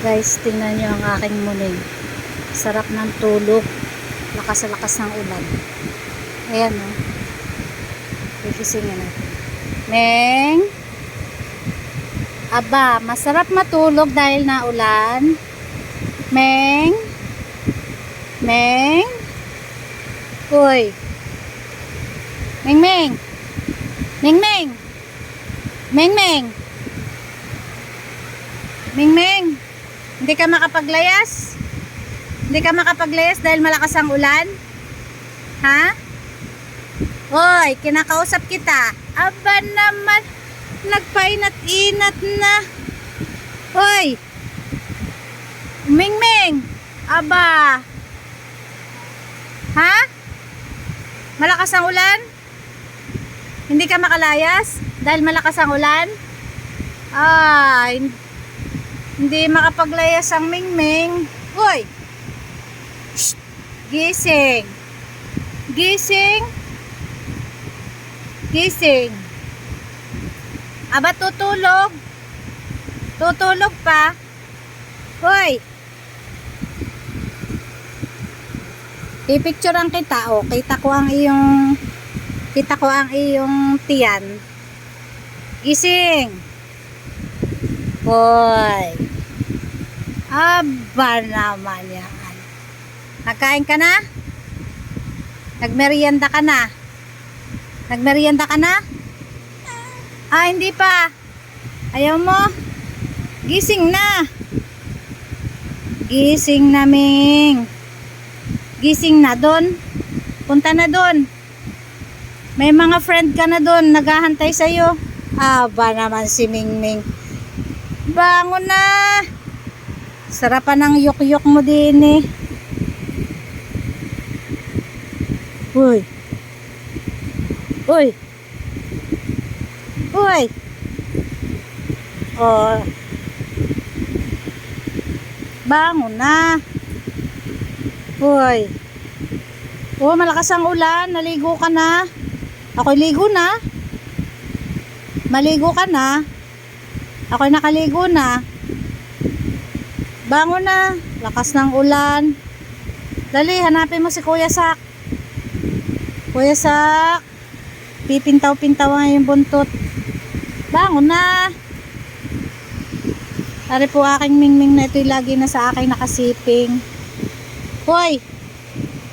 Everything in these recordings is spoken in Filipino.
Guys, tingnan nyo ang aking muning. Sarap ng tulog. Lakas-lakas ng ulan. Ayan o. Oh. Kikisingin natin. Meng! Aba, masarap matulog dahil na ulan. Meng! Meng! Uy! Meng Meng! Meng Meng! Meng Meng! Meng Meng! Hindi ka makapaglayas? Hindi ka makapaglayas dahil malakas ang ulan? Ha? Hoy, kinakausap kita. Aba naman, nagpainat-inat na. Hoy! Mingming! Aba! Ha? Malakas ang ulan? Hindi ka makalayas? Dahil malakas ang ulan? Hin- hindi makapaglayas ang Mingming. Shh! Gising! Gising! Gising! Aba, tutulog! Tutulog pa! Hoy! Pipicturean kita, oh. Kita ko ang iyong kita ko ang iyong tiyan. Gising! Hoy! Aba naman yan. Nagkain ka na? Nagmerienda ka na? Nagmerienda ka na? Ah, hindi pa. Ayaw mo? Gising na. Gising na, Ming. Gising na doon. Punta na doon. May mga friend ka na doon. Naghahantay sa'yo. Aba naman si Ming Ming. Bangon na. Sarapan ng yok-yok mo din eh. Uy. Uy. Uy. Oh. Bangon na. Uy. Oh, malakas ang ulan. Naligo ka na. Ako'y ligo na. Maligo ka na. Ako'y nakaligo na. Bangon na. Lakas ng ulan. Dali, hanapin mo si Kuya Sak. Kuya Sak. Pipintaw-pintaw nga yung buntot. Bangon na. Ari po aking mingming na ito'y lagi na sa akin nakasiping. Hoy!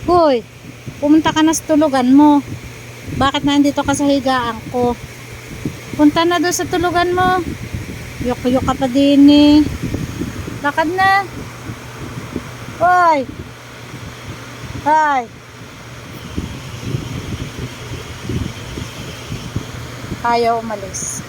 Hoy! Pumunta ka na sa tulugan mo. Bakit nandito ka sa higaan ko? Punta na doon sa tulugan mo. Yok-yok ka pa din eh. Lakad na. Hoy! Hoy! Ayaw umalis.